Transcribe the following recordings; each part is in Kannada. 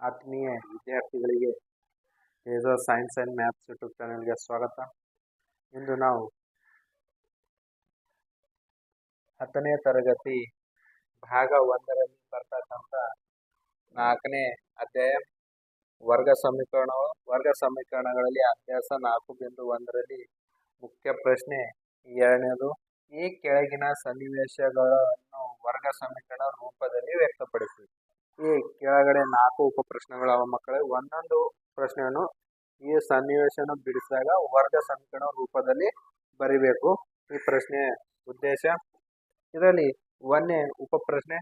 ಆತ್ಮೀಯ ವಿದ್ಯಾರ್ಥಿಗಳಿಗೆ ಏಜೋ ಸೈನ್ಸ್ ಆ್ಯಂಡ್ ಮ್ಯಾಥ್ಸ್ ಯೂಟ್ಯೂಬ್ ಚಾನೆಲ್ಗೆ ಸ್ವಾಗತ. ಇಂದು ನಾವು ಹತ್ತನೇ ತರಗತಿ ಭಾಗ ಒಂದರಲ್ಲಿ ಬರ್ತಕ್ಕಂಥ ನಾಲ್ಕನೇ ಅಧ್ಯಾಯ ವರ್ಗ ಸಮೀಕರಣ ವರ್ಗ ಸಮೀಕರಣಗಳಲ್ಲಿ ಅಭ್ಯಾಸ ನಾಲ್ಕು ಬಿಂದು ಒಂದರಲ್ಲಿ ಮುಖ್ಯ ಪ್ರಶ್ನೆ ಎರಡನೇದು ಈ ಕೆಳಗಿನ ಸನ್ನಿವೇಶಗಳನ್ನು ವರ್ಗ ಸಮೀಕರಣ ರೂಪದಲ್ಲಿ ವ್ಯಕ್ತಪಡಿಸಿ. ಈ ಕೆಳಗಡೆ ನಾಲ್ಕು ಉಪ ಪ್ರಶ್ನೆಗಳು ಅವ ಮಕ್ಕಳೇ. ಒಂದೊಂದು ಪ್ರಶ್ನೆಯನ್ನು ಈ ಸನ್ನಿವೇಶನ ಬಿಡಿಸಿದಾಗ ವರ್ಗ ಸಮೀಕರಣ ರೂಪದಲ್ಲಿ ಬರಿಬೇಕು. ಈ ಪ್ರಶ್ನೆ ಉದ್ದೇಶ, ಇದರಲ್ಲಿ ಒಂದನೇ ಉಪ ಪ್ರಶ್ನೆ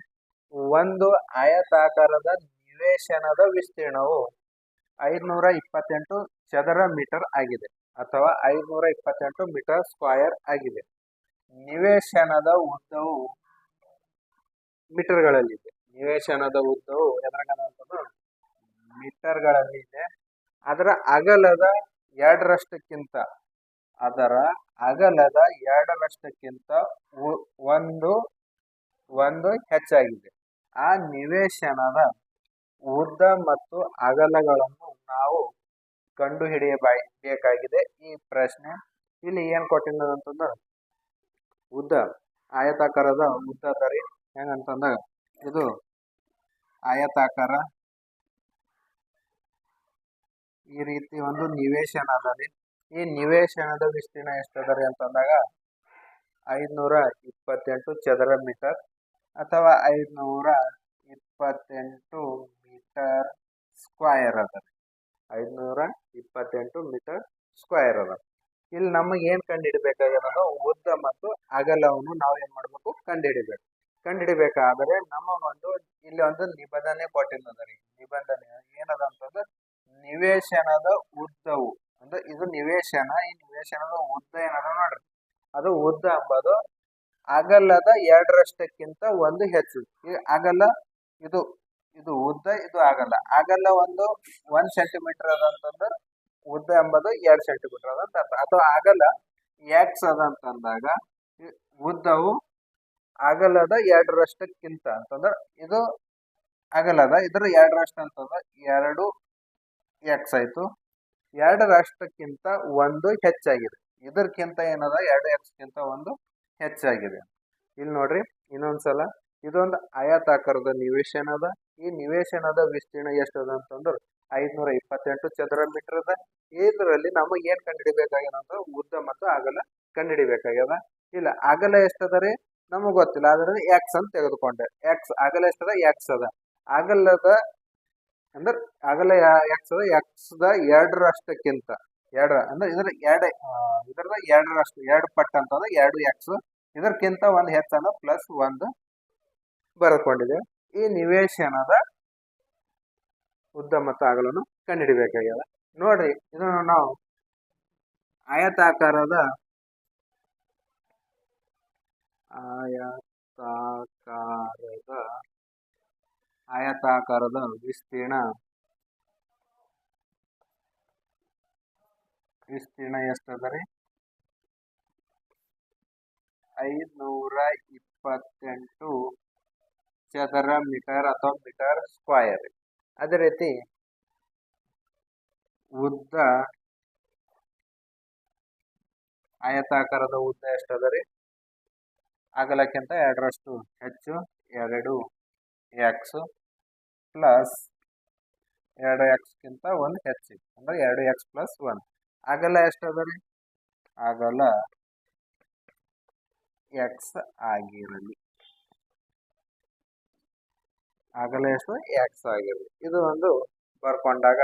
ಒಂದು ಆಯತಾಕಾರದ ನಿವೇಶನದ ವಿಸ್ತೀರ್ಣವು ಐದುನೂರ ಇಪ್ಪತ್ತೆಂಟು ಚದರ ಮೀಟರ್ ಆಗಿದೆ ಅಥವಾ ಐದುನೂರ ಇಪ್ಪತ್ತೆಂಟು ಮೀಟರ್ ಸ್ಕ್ವಯರ್ ಆಗಿದೆ. ನಿವೇಶನದ ಉದ್ದವು ಮೀಟರ್ಗಳಲ್ಲಿದೆ. ನಿವೇಶನದ ಉದ್ದವು ಎದುರಾಗದಂಥದ್ದು ಮೀಟರ್ಗಳಲ್ಲಿದೆ ಅದರ ಅಗಲದ ಎರಡರಷ್ಟಕ್ಕಿಂತ, ಅದರ ಅಗಲದ ಎರಡರಷ್ಟಕ್ಕಿಂತ ಒಂದು ಒಂದು ಹೆಚ್ಚಾಗಿದೆ. ಆ ನಿವೇಶನದ ಉದ್ದ ಮತ್ತು ಅಗಲಗಳನ್ನು ನಾವು ಕಂಡು ಹಿಡಿಯಬೇಕಾಗಿದೆ ಈ ಪ್ರಶ್ನೆ ಇಲ್ಲಿ ಏನು ಕೊಟ್ಟಿದ್ದು ಅಂತಂದ್ರೆ, ಉದ್ದ, ಆಯತಾಕಾರದ ಉದ್ದ ರೀ. ಹೆಂಗಂತಂದಾಗ ಇದು ಆಯತಾಕಾರ. ಈ ರೀತಿ ಒಂದು ನಿವೇಶನ ಅದ ರೀ ಈ ನಿವೇಶನದ ವಿಸ್ತೀರ್ಣ ಎಷ್ಟದ ರೀ ಅಂತಂದಾಗ ಐದುನೂರ ಇಪ್ಪತ್ತೆಂಟು ಚದರ ಮೀಟರ್ ಅಥವಾ ಐದುನೂರ ಇಪ್ಪತ್ತೆಂಟು ಮೀಟರ್ ಸ್ಕ್ವಯರ್ ಅದ ಐದುನೂರ ಇಪ್ಪತ್ತೆಂಟು ಮೀಟರ್ ಸ್ಕ್ವಯರ್ ಅದ ಇಲ್ಲಿ ನಮಗೆ ಏನು ಕಂಡುಹಿಡಿಬೇಕಾಗ್ಯದ ಉದ್ದ ಮತ್ತು ಅಗಲವನ್ನು ನಾವು ಏನು ಮಾಡಬೇಕು ಕಂಡುಹಿಡಿಬೇಕು ಕಂಡುಹಿಡಿಬೇಕಾದರೆ ಒಂದು, ಇಲ್ಲಿ ಒಂದು ನಿಬಂಧನೆ ರೀ ನಿಬಂಧನೆ ಏನದ ಅಂತಂದ್ರೆ ನಿವೇಶನದ ಉದ್ದವು. ಅಂದ್ರೆ ಇದು ನಿವೇಶನ, ಈ ನಿವೇಶನದ ಉದ್ದ ಏನದ ನೋಡ್ರಿ. ಅದು ಉದ್ದ ಅಂಬದು ಅಗಲದ ಎರಡರಷ್ಟಕ್ಕಿಂತ ಒಂದು ಹೆಚ್ಚು. ಈ ಅಗಲ, ಇದು ಇದು ಉದ್ದ, ಇದು ಅಗಲ. ಅಗಲ ಒಂದು ಒಂದ್ ಸೆಂಟಿಮೀಟರ್ ಅಂತಂದ್ರೆ ಉದ್ದ ಎಂಬುದು ಎರಡು ಸೆಂಟಿಮೀಟರ್ ಅದ ಅಂತ ಅರ್ಥ. ಅಥವಾ ಅಗಲ ಎಕ್ಸ್ ಅದ ಅಂತಂದಾಗ ಈ ಉದ್ದವು ಅಗಲದ ಎರಡರಷ್ಟಕ್ಕಿಂತ ಅಂತಂದ್ರೆ ಇದು ಅಗಲದ, ಇದ್ರ ಎರಡರಷ್ಟು ಅಂತಂದ್ರೆ ಎರಡು ಎಕ್ಸ್ ಆಯ್ತು. ಎರಡರಷ್ಟಕ್ಕಿಂತ ಒಂದು ಹೆಚ್ಚಾಗಿದೆ. ಇದಕ್ಕಿಂತ ಏನದ? ಎರಡು ಎಕ್ಸ್ಗಿಂತ ಒಂದು ಹೆಚ್ಚಾಗಿದೆ. ಇಲ್ಲಿ ನೋಡ್ರಿ, ಇನ್ನೊಂದ್ಸಲ. ಇದೊಂದು ಆಯತಾಕಾರದ ಅದ. ಈ ನಿವೇಶನದ ವಿಸ್ತೀರ್ಣ ಎಷ್ಟದ ಅಂತಂದ್ರೆ ಐದ್ನೂರ ಇಪ್ಪತ್ತೆಂಟು ಚದರ ಮೀಟರ್ ಅದ. ಇದರಲ್ಲಿ ನಮಗೆ ಏನ್ ಕಂಡುಹಿಡಿಬೇಕಾಗ್ಯದ ಅಂದ್ರೆ ಉದ್ದ ಮತ್ತು ಅಗಲ ಕಂಡುಹಿಡಿಬೇಕಾಗ್ಯದ. ಇಲ್ಲ, ಅಗಲ ಎಷ್ಟದ ರೀ? ನಮಗ್ ಗೊತ್ತಿಲ್ಲ, ಆದ್ರೆ ಎಕ್ಸ್ ಅಂತ ತೆಗೆದುಕೊಂಡೆ. ಎಕ್ಸ್ ಅಗಲ ಎಷ್ಟದ? ಎಕ್ಸ್ ಅದ. ಅಗಲದ ಅಂದ್ರೆ ಅಗಲ ಎಕ್ಸ್ ಅದ ಎಕ್ಸ್ ದ ಎರಡರಷ್ಟಕ್ಕಿಂತ, ಎರಡ, ಅಂದ್ರೆ ಇದ್ರ ಎರಡ ಇದ್ರದ ಎರಡರಷ್ಟು, ಎರಡು ಪಟ್ ಅಂತಂದ್ರೆ ಎರಡು ಎಕ್ಸ್ ಇದಕ್ಕಿಂತ ಒಂದು ಅನ್ನೋ ಪ್ಲಸ್ ಒಂದು ಬರ್ಕೊಂಡಿದೆ ಈ ನಿವೇಶನದ ಉದ್ದ ಮತ್ತು ಅಗಲವನ್ನು ಕಂಡುಹಿಡಿಬೇಕಾಗ್ಯದ. ನೋಡ್ರಿ, ಇದನ್ನು ನಾವು ಆಯತಾಕಾರದ ಆಯತಾಕಾರದ ಆಯತಾಕಾರದ ವಿಸ್ತೀರ್ಣ ವಿಸ್ತೀರ್ಣ ಎಷ್ಟದ ರೀ ಐದುನೂರ ಇಪ್ಪತ್ತೆಂಟು ಚದರ ಮೀಟರ್ ಅಥವಾ ಮೀಟರ್ ಸ್ಕ್ವಯರ್ ಅದೇ ರೀತಿ ಉದ್ದ, ಆಯತಾಕಾರದ ಉದ್ದ ಎಷ್ಟದ ರೀ ಅಗಲಕ್ಕಿಂತ ಎರಡರಷ್ಟು ಹೆಚ್ಚು, ಎರಡು ಎಕ್ಸ್ ಪ್ಲಸ್ ಎರಡು ಎಕ್ಸ್ಗಿಂತ ಒಂದು ಹೆಚ್ಚು, ಅಂದ್ರೆ ಎರಡು ಎಕ್ಸ್ ಪ್ಲಸ್ ಒನ್ ಅಗಲ ಅದ ರೀ ಅಗಲ ಎಕ್ಸ್ ಆಗಿರಲಿ. ಅಗಲ ಎಷ್ಟು? ಎಕ್ಸ್ ಆಗಿರಲಿ. ಇದು ಒಂದು ಬರ್ಕೊಂಡಾಗ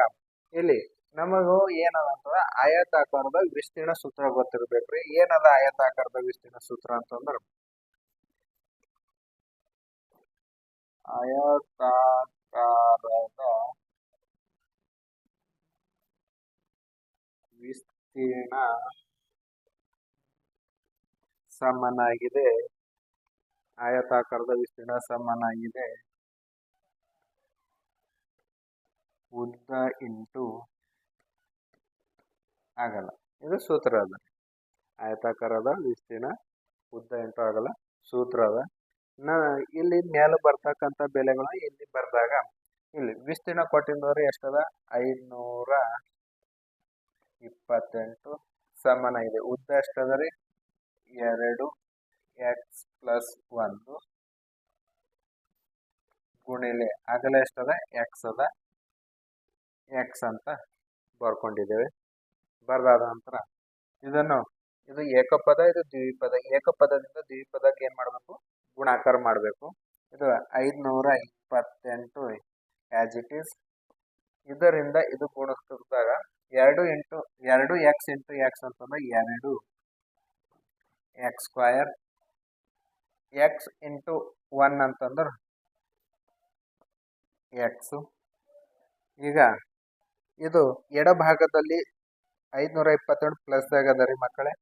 ಇಲ್ಲಿ ನಮಗೂ ಏನದ ಅಂತಂದ್ರೆ ಆಯತಾಕಾರದ ವಿಸ್ತೀರ್ಣ ಸೂತ್ರ ಗೊತ್ತಿರ್ಬೇಕ್ರಿ. ಏನದ ಆಯತಾಕಾರದ ವಿಸ್ತೀರ್ಣ ಸೂತ್ರ ಅಂತಂದ್ರ ಆಯತಾಕಾರದ ವಿಸ್ತೀರ್ಣ ಸಮನಾಗಿದೆ. ಆಯತಾಕಾರದ ವಿಸ್ತೀರ್ಣ ಸಮನಾಗಿದೆ. ಉದ್ದ ಇಂಟು ಆಗಲ್ಲ. ಇದು ಸೂತ್ರ ಅದ. ಆಯತಾಕಾರದ ವಿಸ್ತೀರ್ಣ ಉದ್ದ ಇಂಟು ಆಗಲ್ಲ. ಸೂತ್ರ ಅದ. ನ ಇಲ್ಲಿ ಮೇಲೆ ಬರ್ತಕ್ಕಂಥ ಬೆಲೆಗಳು ಇಲ್ಲಿ ಬರೆದಾಗ, ಇಲ್ಲಿ ವಿಸ್ತೀರ್ಣ ಕೊಟ್ಟಿದ್ದವ್ರಿ ಎಷ್ಟದ? ಐನೂರ ಇಪ್ಪತ್ತೆಂಟು. ಸಮಾನ ಇದೆ. ಉದ್ದ ಎಷ್ಟದ ರೀ? ಎರಡು ಎಕ್ಸ್ ಪ್ಲಸ್ ಒಂದು. ಗುಣಿಲೆ ಅಗಲ ಎಷ್ಟದ? ಎಕ್ಸ್ ಅದ. ಎಕ್ಸ್ ಅಂತ ಬರ್ಕೊಂಡಿದ್ದೇವೆ. ಬರ್ದಾದ ನಂತರ ಇದನ್ನು, ಇದು ಏಕಪದ, ಇದು ದ್ವಿಪದ. ಏಕಪದದಿಂದ ದ್ವಿಪದಕ್ಕೆ ಏನು ಮಾಡಬೇಕು? ಗುಣಾಕಾರ ಮಾಡಬೇಕು. ಇದು ಐದುನೂರ ಇಪ್ಪತ್ತೆಂಟು ಆಸ್ ಇಟ್ ಈಸ್ ಇದರಿಂದ ಇದು ಗುಣಿಸ್ತಿದ್ದಾಗ ಎರಡು ಇಂಟು ಎರಡು ಎಕ್ಸ್ ಇಂಟು ಎಕ್ಸ್ ಅಂತಂದ್ರೆ ಎರಡು x square x into one ಅಂತಂದ್ರೆ ಎಕ್ಸು ಈಗ ಇದು ಎಡಭಾಗದಲ್ಲಿ ಐದುನೂರ ಇಪ್ಪತ್ತೆರಡು ಪ್ಲಸ್ ಆಗದ ರೀ ಮಕ್ಕಳೇ.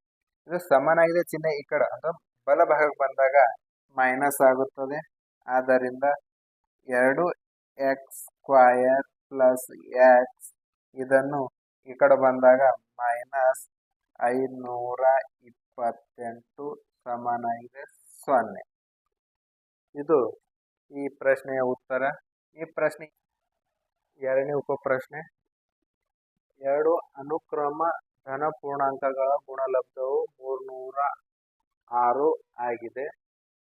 ಇದು ಸಮನಾಗಿದೆ ಚಿಹ್ನೆ ಈ ಕಡೆ. ಅಂದ್ರೆ ಬಲಭಾಗಕ್ಕೆ ಬಂದಾಗ ಮೈನಸ್ ಆಗುತ್ತದೆ. ಆದ್ದರಿಂದ ಎರಡು ಎಕ್ಸ್ ಸ್ಕ್ವಯರ್ ಪ್ಲಸ್ ಎಕ್ಸ್ ಇದನ್ನು ಈ ಕಡೆ ಬಂದಾಗ ಮೈನಸ್ ಐನೂರ ಇಪ್ಪತ್ತೆಂಟು ಸಮಾನಾಗಿದೆ ಸೊನ್ನೆ. ಇದು ಈ ಪ್ರಶ್ನೆಯ ಉತ್ತರ. ಈ ಪ್ರಶ್ನೆ ಎರಡನೇ ಉಪ ಪ್ರಶ್ನೆ ಎರಡು ಅನುಕ್ರಮ ಧನ ಪೂರ್ಣಾಂಕಗಳ ಗುಣಲಬ್ಧವು ಮೂರ್ನೂರ ಆರು ಆಗಿದೆ.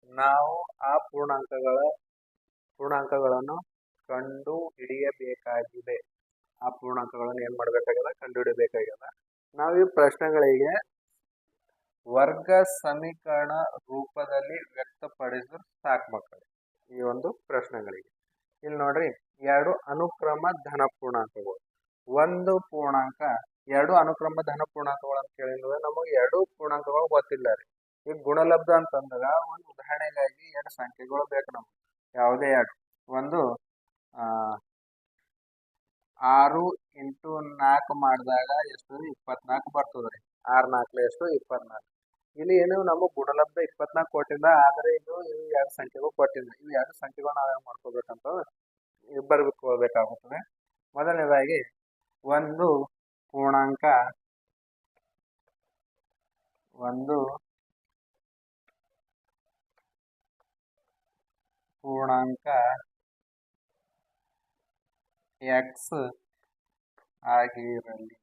ನಾವು ಆ ಪೂರ್ಣಾಂಕಗಳ, ಪೂರ್ಣಾಂಕಗಳನ್ನು ಕಂಡು ಹಿಡಿಯಬೇಕಾಗಿದೆ. ಆ ಪೂರ್ಣಾಂಕಗಳನ್ನು ಏನ್ ಮಾಡಬೇಕಾಗಿದೆ ಕಂಡು ಹಿಡಿಯಬೇಕಾಗಿದೆ ನಾವು ಈ ಪ್ರಶ್ನೆಗಳಿಗೆ ವರ್ಗ ಸಮೀಕರಣ ರೂಪದಲ್ಲಿ ವ್ಯಕ್ತಪಡಿಸಿದ್ರೆ ಸಾಕು ಮಕ್ಕಳು, ಈ ಒಂದು ಪ್ರಶ್ನೆಗಳಿಗೆ. ಇಲ್ಲಿ ನೋಡ್ರಿ, ಎರಡು ಅನುಕ್ರಮ ಧನ ಪೂರ್ಣಾಂಕಗಳು. ಒಂದು ಪೂರ್ಣಾಂಕ, ಎರಡು ಅನುಕ್ರಮ ಧನ ಪೂರ್ಣಾಂಕಗಳು ಅಂತ ಕೇಳಿದ್ರೆ ನಮಗೆ ಎರಡು ಪೂರ್ಣಾಂಕಗಳು ಗೊತ್ತಿಲ್ಲ ರೀ. ಈಗ ಗುಣಲಬ್ಧ ಅಂತಂದಾಗ ಒಂದು ಉದಾಹರಣೆಗಾಗಿ ಎರಡು ಸಂಖ್ಯೆಗಳು ಬೇಕು ನಮ್ಗೆ. ಯಾವುದೇ ಎರಡು. ಒಂದು ಆರು ಇಂಟು ನಾಲ್ಕು ಮಾಡಿದಾಗ ಎಷ್ಟು ಇಪ್ಪತ್ನಾಲ್ಕು ಬರ್ತದೆ ರೀ. ಆರು ನಾಲ್ಕು ಎಷ್ಟು? ಇಪ್ಪತ್ನಾಲ್ಕು. ಇಲ್ಲಿ ಏನು ನಮಗೆ ಗುಣಲಬ್ಧ ಇಪ್ಪತ್ನಾಲ್ಕು ಕೊಟ್ಟಿಲ್ಲ, ಆದರೆ ಇದು ಇವು ಎರಡು ಸಂಖ್ಯೆಗಳು ಕೊಟ್ಟಿಲ್ಲ. ಇವು ಎರಡು ಸಂಖ್ಯೆಗಳು ನಾವೇನು ಮಾಡ್ಕೋಬೇಕಂತ ಬರ್ಕೋಬೇಕಾಗುತ್ತದೆ ಮೊದಲನೇದಾಗಿ, ಒಂದು ಪೂರ್ಣಾಂಕ, ಒಂದು ಪೂರ್ಣಾಂಕ ಎಕ್ಸ್ ಆಗಿರಲಿ.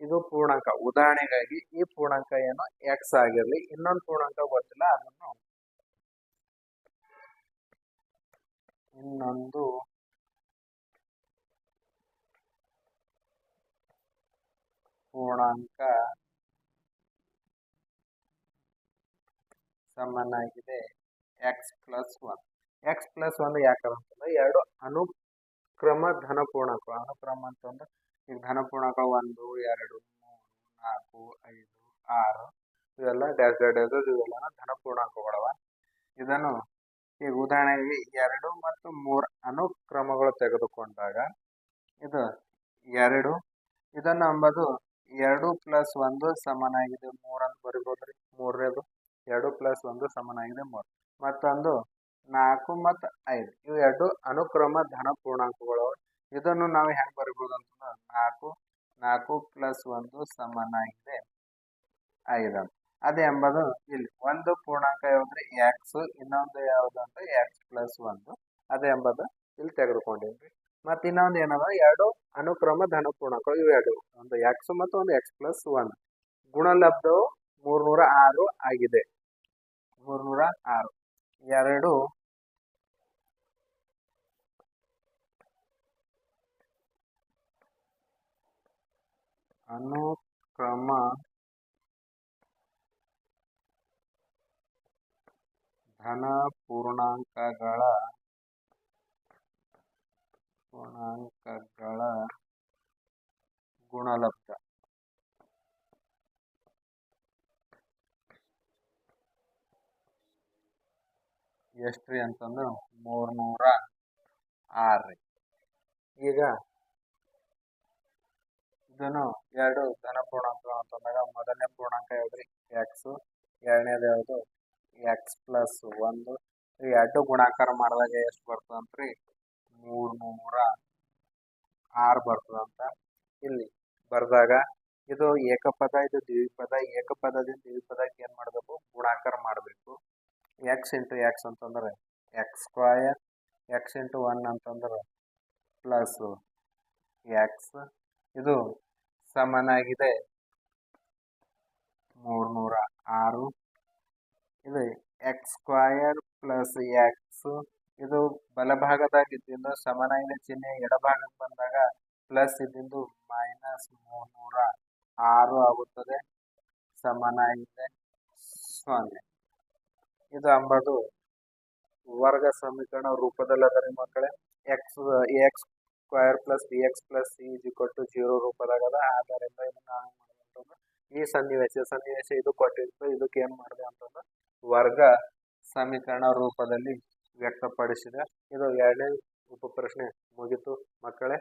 ಇದು ಪೂರ್ಣಾಂಕ. ಉದಾಹರಣೆಗಾಗಿ ಈ ಪೂರ್ಣಾಂಕ ಏನು? ಎಕ್ಸ್ ಆಗಿರಲಿ. ಇನ್ನೊಂದು ಪೂರ್ಣಾಂಕ ಗೊತ್ತಿಲ್ಲ, ಅದನ್ನು ಇನ್ನೊಂದು ಪೂರ್ಣಾಂಕ ಸಮನಾಗಿದೆ. X plus one x plus one ಯಾಕಂದ್ರೆ ಎರಡು ಅನುಕ್ರಮ ಧನ ಪೂರ್ಣಾಂಕ ಅನುಕ್ರಮ ಅಂತಂದ್ರೆ ಈಗ ಧನ ಪೂರ್ಣಾಂಕ ಒಂದು, ಎರಡು, ಮೂರು, ನಾಲ್ಕು, ಐದು, ಆರು ಇವೆಲ್ಲ ಡ್ಯಾಶ್ ಡ್ಯಾಶ್ ಇವೆಲ್ಲ ಧನ ಪೂರ್ಣಾಂಕಗಳವ ಇದನ್ನು ಈಗ ಉದಾಹರಣೆಗೆ ಎರಡು ಮತ್ತು ಮೂರು ಅನುಕ್ರಮಗಳು ತೆಗೆದುಕೊಂಡಾಗ ಇದು ಎರಡು. ಇದನ್ನು ಅಂಬದು ಎರಡು ಪ್ಲಸ್ ಒಂದು ಸಮನಾಗಿದೆ. ಮೂರು ಅಂತ ಬರಿಬೋದ್ರಿ? ಮೂರನೇದು. ಎರಡು ಪ್ಲಸ್ ಒಂದು ಸಮನಾಗಿದೆ ಮೂರು. ಮತ್ತೊಂದು ನಾಲ್ಕು ಮತ್ತು ಐದು. ಇವು ಎರಡು ಅನುಕ್ರಮ ಧನ ಪೂರ್ಣಾಂಕಗಳು. ಇದನ್ನು ನಾವು ಹೆಂಗೆ ಬರಿಬೋದು ಅಂತಂದ್ರೆ ನಾಲ್ಕು ನಾಲ್ಕು ಪ್ಲಸ್ ಒಂದು ಸಮನಾಗಿದೆ ಐದು ಅದೇ ಎಂಬುದು ಇಲ್ಲಿ ಒಂದು ಪೂರ್ಣಾಂಕ ಯಾವುದ್ರೆ? ಎಕ್ಸ್ ಇನ್ನೊಂದು ಯಾವುದು ಅಂದ್ರೆ ಎಕ್ಸ್ ಪ್ಲಸ್ ಒಂದು. ಅದೇ ಎಂಬುದು ಇಲ್ಲಿ ತೆಗೆದುಕೊಂಡಿದ್ವಿ ಮತ್ತು ಇನ್ನೊಂದು ಏನದ? ಎರಡು ಅನುಕ್ರಮ ಧನ ಪೂರ್ಣಾಂಕಗಳು ಇವು ಎರಡು. ಒಂದು ಎಕ್ಸ್ ಮತ್ತು ಒಂದು ಎಕ್ಸ್ ಪ್ಲಸ್ ಒನ್ ಗುಣಲಬ್ಧವು ಮೂರ್ನೂರ ಆರು ಆಗಿದೆ. ಮೂರ್ನೂರ ಆರು ಎರಡು ಅನುಕ್ರಮ ಧನ ಪೂರ್ಣಾಂಕಗಳ ಪೂರ್ಣಾಂಕಗಳ ಗುಣಲಬ್ಧ ಎಷ್ಟ್ರಿ ಅಂತಂದ್ರೆ ಮೂರ್ನೂರ ಆರು ರೀ ಈಗ ಇದನ್ನು ಎರಡು ಧನ ಪೂರ್ಣಾಂಕ ಅಂತಂದಾಗ ಮೊದಲನೇ ಪೂರ್ಣಾಂಕ ಯಾವ್ದು ರೀ ಎಕ್ಸು ಎರಡನೇದು ಯಾವುದು? ಎಕ್ಸ್ ಪ್ಲಸ್ ಒಂದು. ಈ ಎರಡು ಗುಣಾಕಾರ ಮಾಡಿದಾಗ ಎಷ್ಟು ಬರ್ತದಂತ್ರಿ? ಮೂರು ನೂರ ಆರು ಬರ್ತದಂತ ಇಲ್ಲಿ ಬರೆದಾಗ ಇದು ಏಕಪದ, ಇದು ದ್ವಿಪದ, ಏಕಪದದಿಂದ ದ್ವಿಪದಕ್ಕೆ ಏನು ಮಾಡಬೇಕು? ಗುಣಾಕಾರ ಮಾಡಬೇಕು. ಎಕ್ಸ್ ಇಂಟು ಎಕ್ಸ್ ಅಂತಂದ್ರೆ x square x into one ಅಂತಂದ್ರೆ ಪ್ಲಸ್ಸು ಎಕ್ಸ್ ಇದು ಸಮನಾಗಿದೆ. ಮೂರ್ನೂರ ಆರು. ಇದು ಎಕ್ಸ್ ಸ್ಕ್ವಾಯರ್ ಪ್ಲಸ್ ಎಕ್ಸ್ ಇದು ಬಲಭಾಗದಾಗ ಇದ್ದಿದ್ದು ಸಮನಾಗಿದೆ ಚಿಹ್ನೆ ಎಡಭಾಗಕ್ಕೆ ಬಂದಾಗ ಪ್ಲಸ್ ಇದ್ದಿದ್ದು ಮೈನಸ್ ಮೂರ್ನೂರ ಆರು ಆಗುತ್ತದೆ. ಸಮನಾಗಿದೆ. ಸೊನ್ನೆ. ಇದು ಅಂಬದು ವರ್ಗ ಸಮೀಕರಣ ರೂಪದಲ್ಲಿ ಅದ ರೀ ಮಕ್ಕಳೇ. X x square plus b x plus c is equal to zero ರೂಪದಾಗದ ಆದ್ದರಿಂದ ಇದನ್ನ ಮಾಡ್ಬೇಕಂತಂದ್ರೆ ಈ ಸನ್ನಿವೇಶ ಸನ್ನಿವೇಶ ಇದು ಕೊಟ್ಟಿತ್ತು ಇದಕ್ಕೆ ಏನು ಮಾಡಿದೆ ಅಂತಂದ್ರೆ, ವರ್ಗ ಸಮೀಕರಣ ರೂಪದಲ್ಲಿ ವ್ಯಕ್ತಪಡಿಸಿದೆ. ಇದು ಎರಡನೇ ಉಪಪ್ರಶ್ನೆ ಮುಗಿತು ಮಕ್ಕಳೇ.